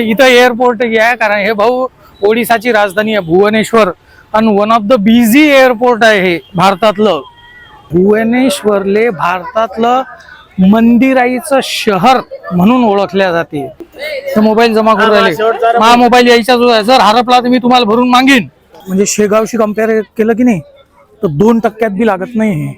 इथं एअरपोर्ट आहे कारण हे भाऊ ओडिसाची राजधानी आहे भुवनेश्वर. आणि one of the busy airport आहे हे भारतातलं. भुवनेश्वरले भारतातलं मंदिराईचं शहर म्हणून ओळखल्या जाते. तर मोबाईल जमा करून राहिले. हा मोबाईल यायचा जो आहे जर हरपला तर मी तुम्हाला भरून मागीन. म्हणजे शेगावशी कंपेअर केलं की नाही तर दोन टक्क्यात बी लागत नाही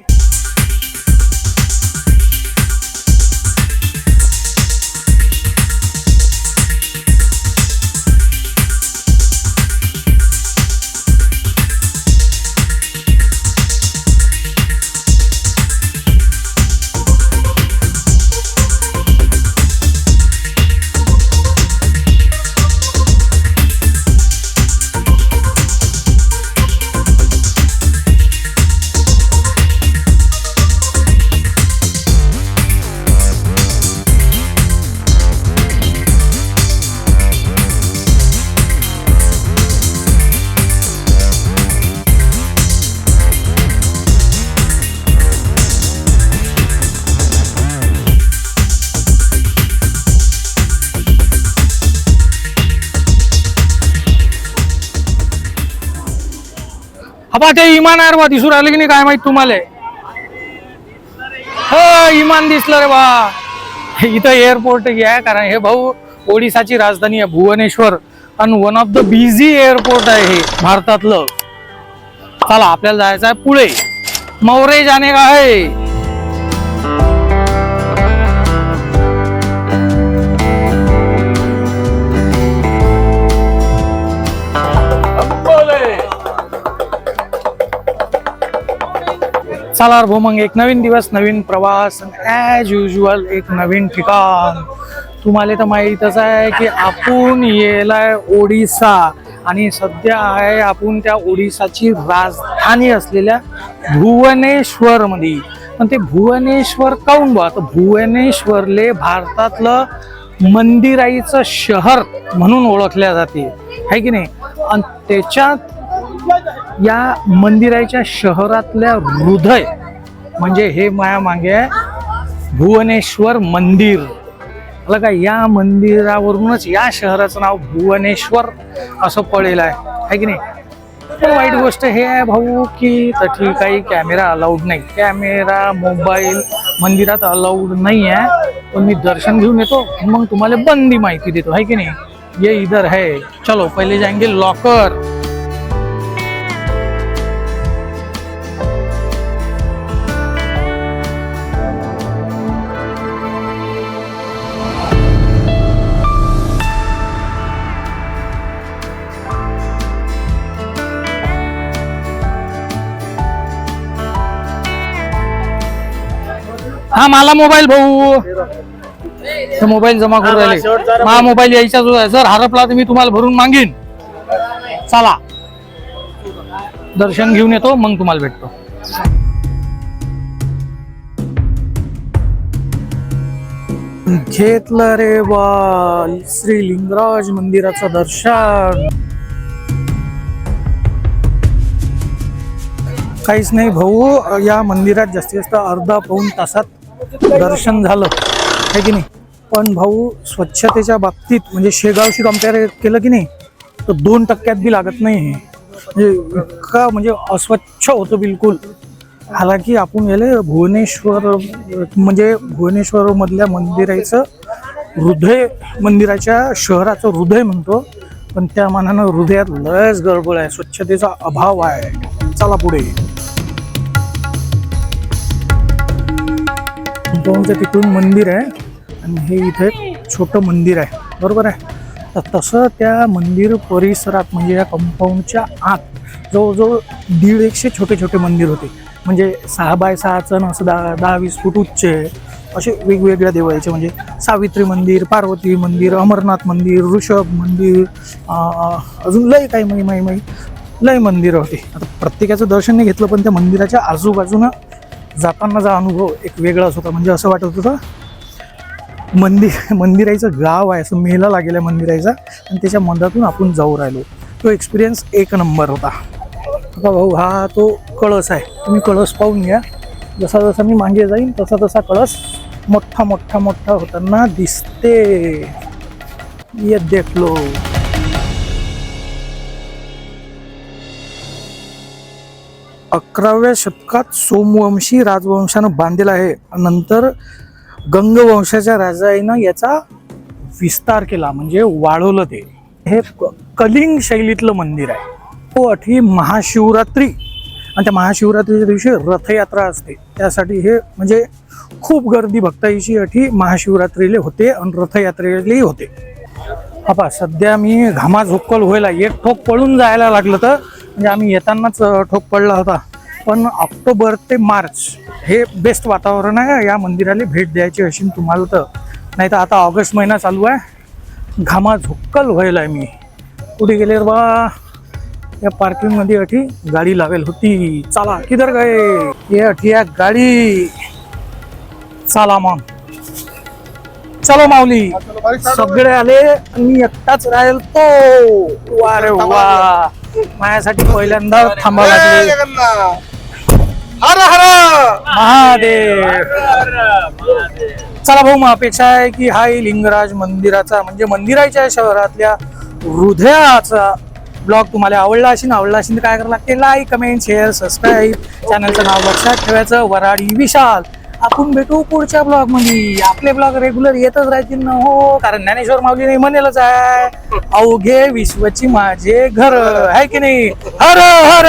हा ते इमान आहे रे बा दिसून राहिलं की नाही काय माहीत तुम्हाला? हो इमान दिसलं रे बा. इथं एअरपोर्ट आहे कारण हे भाऊ ओडिसाची राजधानी आहे भुवनेश्वर. आणि one of the busy airport आहे हे भारतातलं. चला आपल्याला जायचं आहे पुढे. मौरे जाणे का आहे. चालार रे मग एक नवीन दिवस नवीन प्रवास. ॲज युजल एक नवीन ठिकाण. तुम्हाला तर माहीतच आहे की आपण येलाय ओडिसा. आणि सध्या आहे आपण त्या ओडिसाची राजधानी असलेल्या भुवनेश्वरमध्ये. पण ते भुवनेश्वर काऊन बा तर भुवनेश्वरले भारतातलं मंदिराईचं शहर म्हणून ओळखल्या जाते. आहे की नाही? आणि त्याच्यात या मंदिराच्या शहरातल्या हृदय म्हणजे हे माया मागे आहे. भुवनेश्वर मंदिर. आलं का? या मंदिरावरूनच या शहराचं नाव भुवनेश्वर असं पडेल आहे. है की नाही? पण वाईट गोष्ट हे आहे भाऊ की तठी काही कॅमेरा अलाउड नाही. कॅमेरा मोबाईल मंदिरात अलाउड नाही आहे. पण मी दर्शन घेऊन येतो मग तुम्हाला बंदी माहिती देतो. है की नाही? ये इधर है. चलो पहिले जाएंगे लॉकर हा मला मोबाईल भाऊ. मोबाईल जमा करून राहिले. हा मोबाईल यायचा जो आहे जर हरपला तर मी तुम्हाला भरून मागीन. चला. दर्शन घेऊन येतो मग तुम्हाला भेटतो. घेतलं रे बा श्री लिंगराज मंदिराचं दर्शन. काहीच नाही भाऊ या मंदिरात जास्तीत जास्त अर्धा पाऊन तासात दर्शन झालं. आहे की नाही? पण भाऊ स्वच्छतेच्या बाबतीत म्हणजे शेगावशी कंपेअर केलं की नाही तर दोन टक्क्यात बी लागत नाही हे. म्हणजे इतका म्हणजे अस्वच्छ होतं बिलकुल. हालाकी आपण गेले भुवनेश्वर म्हणजे भुवनेश्वर मधल्या मंदिराचं हृदय मंदिराच्या शहराचं हृदय म्हणतो पण त्या मानानं हृदयात लयच गडबड आहे. स्वच्छतेचा अभाव आहे. चला पुढे. कंपाऊंडच्या तिकडून मंदिर आहे. आणि हे इथे छोटं मंदिर आहे. बरोबर आहे? तर तसं त्या मंदिर परिसरात म्हणजे या कंपाऊंडच्या आत जवळजवळ दीड एकशे छोटे छोटे मंदिर होते. म्हणजे सहा बाय सहाचं असं दहा दहा वीस फूट उच्चे असे वेगवेगळ्या देवाचे म्हणजे सावित्री मंदिर पार्वती मंदिर अमरनाथ मंदिर ऋषभ मंदिर अजून लय काही माही माही माही लय मंदिरं होते. आता प्रत्येकाचं दर्शन नाही घेतलं पण त्या मंदिराच्या आजूबाजूनं जातानाचा अनुभव एक वेगळाच होता. म्हणजे असं वाटत होतं मंदिर मंदिराचं गाव आहे असं मेला लागेल आहे मंदिराचा. आणि त्याच्या मधातून आपण जाऊ राहिलो. तो एक्सपिरियन्स एक नंबर होता. आता भाऊ हा तो कळस आहे. तुम्ही कळस पाहून घ्या. जसा जसा मी मागे जाईन तसा तसा कळस मोठा मोठा मोठा होताना दिसते. येत देखलो. अकराव्या शतकात सोमवंशी राजवंशानं बांधलेला आहे. नंतर गंगवंशाच्या राजाईनं याचा विस्तार केला म्हणजे वाढवलं ते. हे क- कलिंग शैलीतलं मंदिर आहे. तो अठी महाशिवरात्री. आणि त्या महाशिवरात्रीच्या दिवशी रथयात्रा असते. त्यासाठी हे म्हणजे खूप गर्दी भक्ताईची अठी महाशिवरात्रीले होते आणि रथयात्रेलाही होते. हा सध्या मी घामा झोक्कल व्हायला एक ठोक पळून जायला लागलं तर म्हणजे आम्ही येतानाच ठोक पडला होता. पण ऑक्टोबर ते मार्च हे बेस्ट वातावरण आहे. या मंदिराला भेट द्यायची अशी तुम्हाला तर नाही तर आता ऑगस्ट महिना चालू आहे. घामा झोक्कल व्हायला मी. कुठे गेले बा? या पार्किंगमध्ये अठी गाडी लावेल होती. चला किधर गए? ये अठी या गाडी. चला मग. चलो माऊली. सगळे आले आणि मी एकटाच राहील तो वा रे वा. माझ्यासाठी पहिल्यांदा थांबावं लागले. हर हर. महादेव. चला भाऊ मग अपेक्षा आहे की हा लिंगराज मंदिराचा म्हणजे मंदिराच्या शहरातल्या हृदयाचा ब्लॉग तुम्हाला आवडला असेल आवडला असेल तर काय करावं लागते लाईक कमेंट शेअर सबस्क्राईब चॅनलचं नाव लक्षात ठेवायचं. वराडी विशाल. आपण भेटू पुढच्या ब्लॉगमध्ये. आपले ब्लॉग रेग्युलर येतच राहतील ना हो. कारण ज्ञानेश्वर माऊली नाही म्हणेलच आहे. अवघे विश्वची माझे घर. आहे की नाही? हर हर